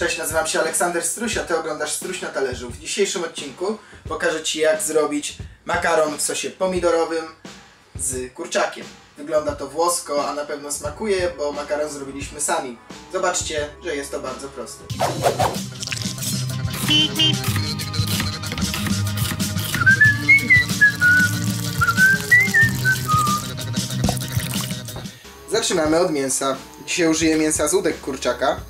Cześć, nazywam się Aleksander Struś, a Ty oglądasz Struś na talerzu. W dzisiejszym odcinku pokażę Ci jak zrobić makaron w sosie pomidorowym z kurczakiem. Wygląda to włosko, a na pewno smakuje, bo makaron zrobiliśmy sami. Zobaczcie, że jest to bardzo proste. Zaczynamy od mięsa. Dzisiaj użyję mięsa z udek kurczaka,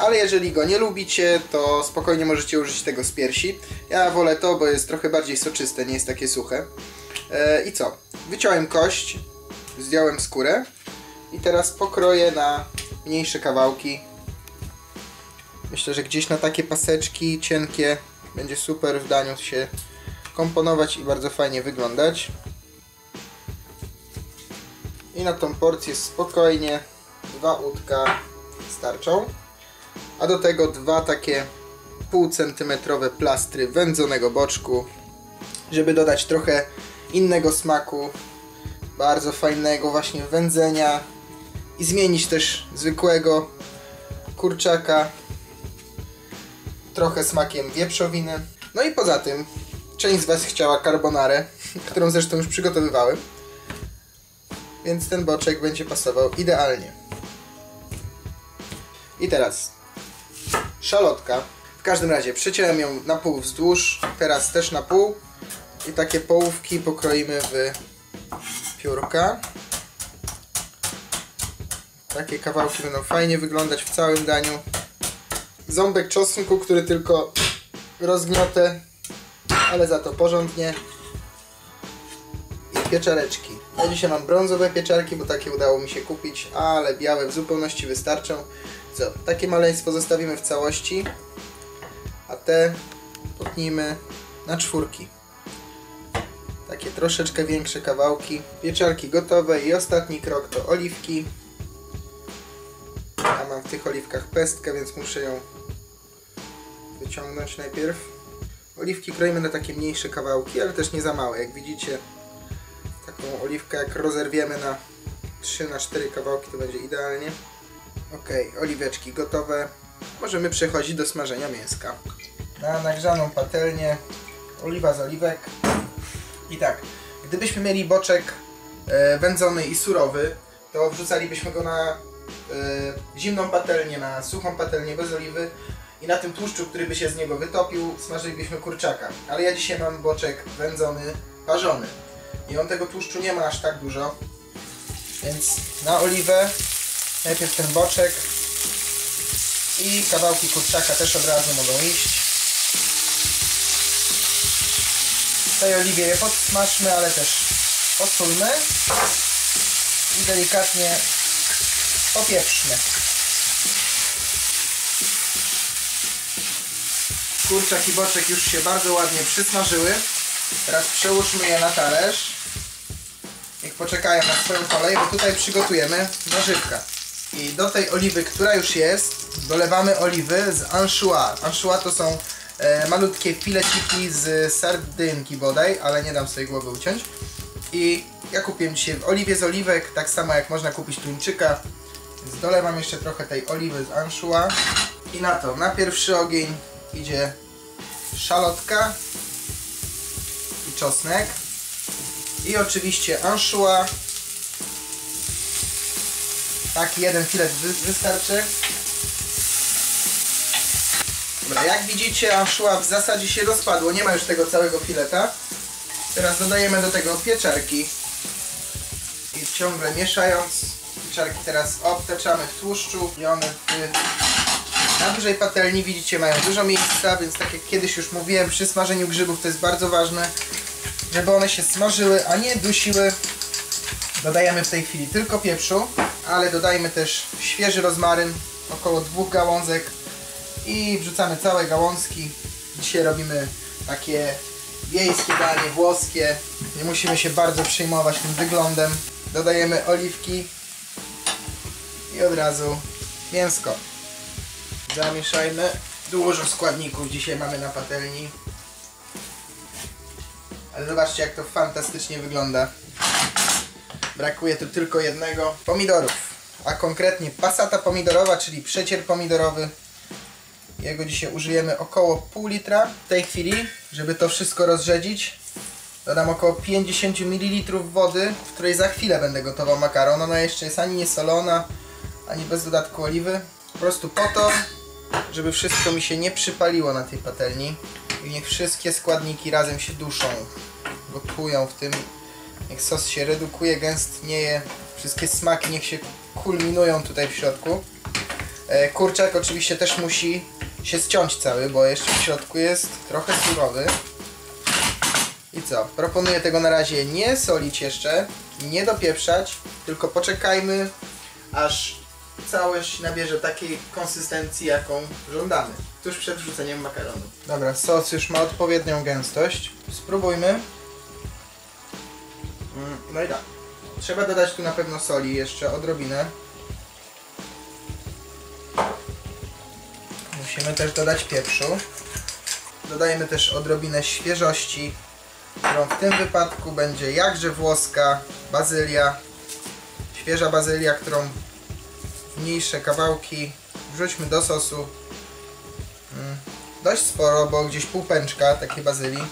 ale jeżeli go nie lubicie, to spokojnie możecie użyć tego z piersi. Ja wolę to, bo jest trochę bardziej soczyste, nie jest takie suche. E, I co? Wyciąłem kość, zdjąłem skórę i teraz pokroję na mniejsze kawałki. Myślę, że gdzieś na takie paseczki cienkie będzie super w daniu się komponować i bardzo fajnie wyglądać. I na tą porcję spokojnie dwa udka starczą. A do tego dwa takie pół centymetrowe plastry wędzonego boczku, żeby dodać trochę innego smaku, bardzo fajnego właśnie wędzenia i zmienić też zwykłego kurczaka trochę smakiem wieprzowiny. No i poza tym, część z Was chciała carbonarę, którą zresztą już przygotowywałem więc ten boczek będzie pasował idealnie. I teraz szalotka. W każdym razie przeciąłem ją na pół wzdłuż, teraz też na pół i takie połówki pokroimy w piórka. Takie kawałki będą fajnie wyglądać w całym daniu. Ząbek czosnku, który tylko rozgniotę, ale za to porządnie. I pieczareczki. Ja dzisiaj mam brązowe pieczarki, bo takie udało mi się kupić, ale białe w zupełności wystarczą. Co, takie maleństwo zostawimy w całości, a te potnijmy na czwórki. Takie troszeczkę większe kawałki. Pieczarki gotowe i ostatni krok to oliwki. Ja mam w tych oliwkach pestkę, więc muszę ją wyciągnąć najpierw. Oliwki kroimy na takie mniejsze kawałki, ale też nie za małe. Jak widzicie, oliwkę jak rozerwiemy na 3 na 4 kawałki to będzie idealnie. Ok, oliweczki gotowe. Możemy przechodzić do smażenia mięska. Na nagrzaną patelnię oliwa z oliwek. I tak, gdybyśmy mieli boczek e, wędzony i surowy, to wrzucalibyśmy go na e, zimną patelnię, na suchą patelnię bez oliwy i na tym tłuszczu, który by się z niego wytopił, smażylibyśmy kurczaka. Ale ja dzisiaj mam boczek wędzony, parzony i on tego tłuszczu nie ma aż tak dużo. Więc na oliwę najpierw ten boczek i kawałki kurczaka też od razu mogą iść. Tej oliwie je podsmażmy, ale też posolmy i delikatnie popieprzmy. Kurczak i boczek już się bardzo ładnie przysmażyły. Teraz przełóżmy je na talerz. Poczekają na swoją kolej, bo tutaj przygotujemy warzywka. I do tej oliwy, która już jest, dolewamy oliwy z anchois. Anchois to są e, malutkie fileciki z sardynki bodaj, ale nie dam sobie głowy uciąć. I ja kupiłem dzisiaj w oliwie z oliwek, tak samo jak można kupić tuńczyka. Więc dolewam jeszcze trochę tej oliwy z anchois. I na to, na pierwszy ogień idzie szalotka i czosnek. I oczywiście anchois. Taki jeden filet wy wystarczy. Dobra, jak widzicie anchois w zasadzie się rozpadło, nie ma już tego całego fileta. Teraz dodajemy do tego pieczarki. I ciągle mieszając, pieczarki teraz obtaczamy w tłuszczu i one w na dużej patelni widzicie mają dużo miejsca, więc tak jak kiedyś już mówiłem przy smażeniu grzybów to jest bardzo ważne, żeby one się smażyły, a nie dusiły. Dodajemy w tej chwili tylko pieprzu, ale dodajmy też świeży rozmaryn, około dwóch gałązek i wrzucamy całe gałązki. Dzisiaj robimy takie wiejskie danie, włoskie. Nie musimy się bardzo przejmować tym wyglądem. Dodajemy oliwki i od razu mięsko. Zamieszajmy. Dużo składników dzisiaj mamy na patelni. Ale zobaczcie jak to fantastycznie wygląda. Brakuje tu tylko jednego. Pomidorów. A konkretnie pasata pomidorowa, czyli przecier pomidorowy. Jego dzisiaj użyjemy około pół litra. W tej chwili, żeby to wszystko rozrzedzić, dodam około 50 ml wody, w której za chwilę będę gotował makaron. Ona jeszcze jest ani nie solona, ani bez dodatku oliwy. Po prostu po to, żeby wszystko mi się nie przypaliło na tej patelni. I niech wszystkie składniki razem się duszą, gotują w tym. Niech sos się redukuje, gęstnieje, wszystkie smaki niech się kulminują tutaj w środku. E, Kurczak oczywiście też musi się ściąć cały, bo jeszcze w środku jest trochę surowy. I co? Proponuję tego na razie nie solić jeszcze, nie dopieprzać, tylko poczekajmy, aż całość nabierze takiej konsystencji, jaką żądamy. Tuż przed wrzuceniem makaronu. Dobra, sos już ma odpowiednią gęstość. Spróbujmy. Mm, No i tak. Trzeba dodać tu na pewno soli jeszcze, odrobinę. Musimy też dodać pieprzu. Dodajemy też odrobinę świeżości, którą w tym wypadku będzie jakże włoska bazylia. Świeża bazylia, którą w mniejsze kawałki wrzućmy do sosu. Dość sporo, bo gdzieś pół pęczka takiej bazylii.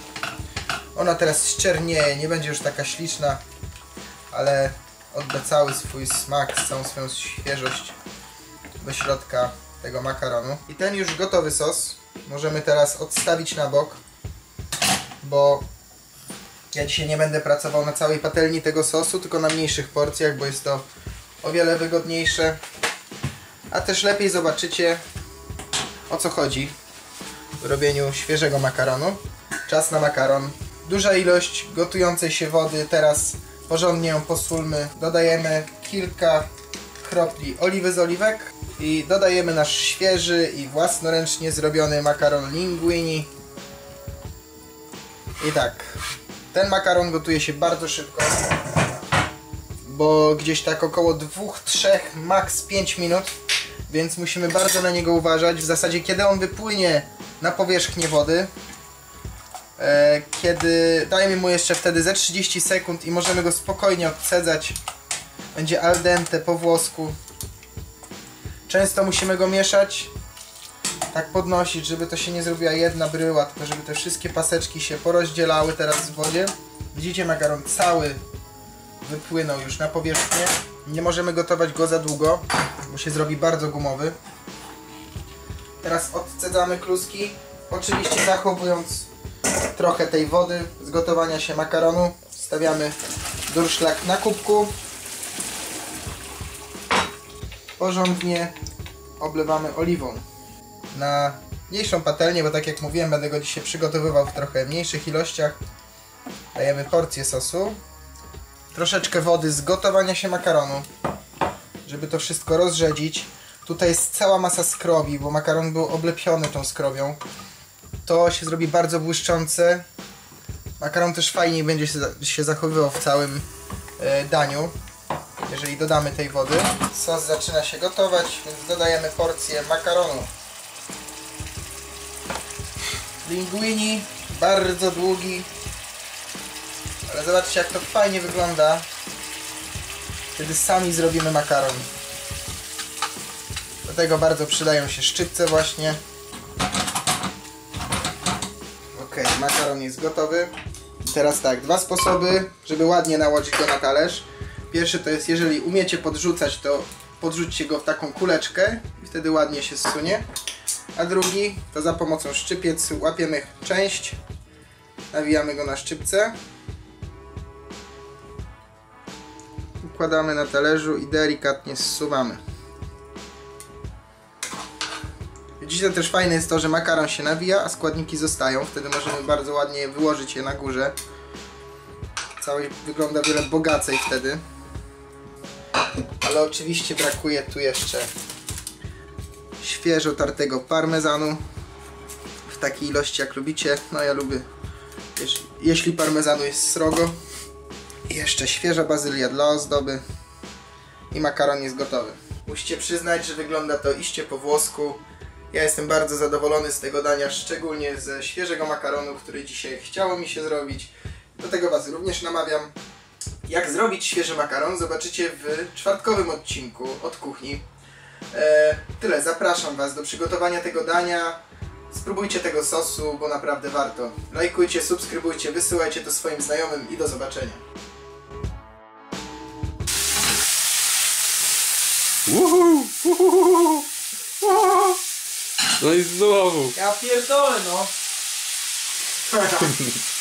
Ona teraz ściernieje, nie będzie już taka śliczna, ale odda cały swój smak, całą swoją świeżość do środka tego makaronu. I ten już gotowy sos możemy teraz odstawić na bok, bo ja dzisiaj nie będę pracował na całej patelni tego sosu, tylko na mniejszych porcjach, bo jest to o wiele wygodniejsze. A też lepiej zobaczycie o co chodzi robieniu świeżego makaronu. Czas na makaron. Duża ilość gotującej się wody, teraz porządnie ją posólmy. Dodajemy kilka kropli oliwy z oliwek i dodajemy nasz świeży i własnoręcznie zrobiony makaron linguini. I tak, ten makaron gotuje się bardzo szybko, bo gdzieś tak około 2-3, max 5 minut, więc musimy bardzo na niego uważać. W zasadzie kiedy on wypłynie na powierzchnię wody, e, kiedy dajemy mu jeszcze wtedy ze 30 sekund i możemy go spokojnie odcedzać, będzie al dente po włosku. Często musimy go mieszać, tak podnosić, żeby to się nie zrobiła jedna bryła, tylko żeby te wszystkie paseczki się porozdzielały teraz w wodzie. Widzicie, makaron cały wypłynął już na powierzchnię. Nie możemy gotować go za długo, bo się zrobi bardzo gumowy. Teraz odcedzamy kluski, oczywiście zachowując trochę tej wody z gotowania się makaronu. Stawiamy durszlak na kubku. Porządnie oblewamy oliwą. Na mniejszą patelnię, bo tak jak mówiłem, będę go dzisiaj przygotowywał w trochę mniejszych ilościach. Dajemy porcję sosu. Troszeczkę wody z gotowania się makaronu, żeby to wszystko rozrzedzić. Tutaj jest cała masa skrobi, bo makaron był oblepiony tą skrobią. To się zrobi bardzo błyszczące. Makaron też fajniej będzie się, zachowywał w całym e, daniu, jeżeli dodamy tej wody. Sos zaczyna się gotować, więc dodajemy porcję makaronu. Linguini, bardzo długi, ale zobaczcie jak to fajnie wygląda, kiedy sami zrobimy makaron. Tego bardzo przydają się szczypce właśnie. Ok, makaron jest gotowy. Teraz tak, dwa sposoby, żeby ładnie nałożyć go na talerz. Pierwszy to jest, jeżeli umiecie podrzucać, to podrzućcie go w taką kuleczkę i wtedy ładnie się zsunie. A drugi to za pomocą szczypiec łapiemy część, nawijamy go na szczypce, układamy na talerzu i delikatnie zsuwamy. Widzicie też fajne jest to, że makaron się nawija, a składniki zostają. Wtedy możemy bardzo ładnie wyłożyć je na górze. Całość wygląda wiele bogacej wtedy. Ale oczywiście brakuje tu jeszcze świeżo tartego parmezanu w takiej ilości jak lubicie. No ja lubię, jeśli parmezanu jest srogo. I jeszcze świeża bazylia dla ozdoby. I makaron jest gotowy. Musicie przyznać, że wygląda to iście po włosku. Ja jestem bardzo zadowolony z tego dania, szczególnie ze świeżego makaronu, który dzisiaj chciało mi się zrobić. Do tego Was również namawiam. Jak zrobić świeży makaron zobaczycie w czwartkowym odcinku od kuchni. E, tyle, zapraszam Was do przygotowania tego dania. Spróbujcie tego sosu, bo naprawdę warto. Lajkujcie, subskrybujcie, wysyłajcie to swoim znajomym i do zobaczenia. Uhu, uhu. No i znowu. Ja pierdolę no!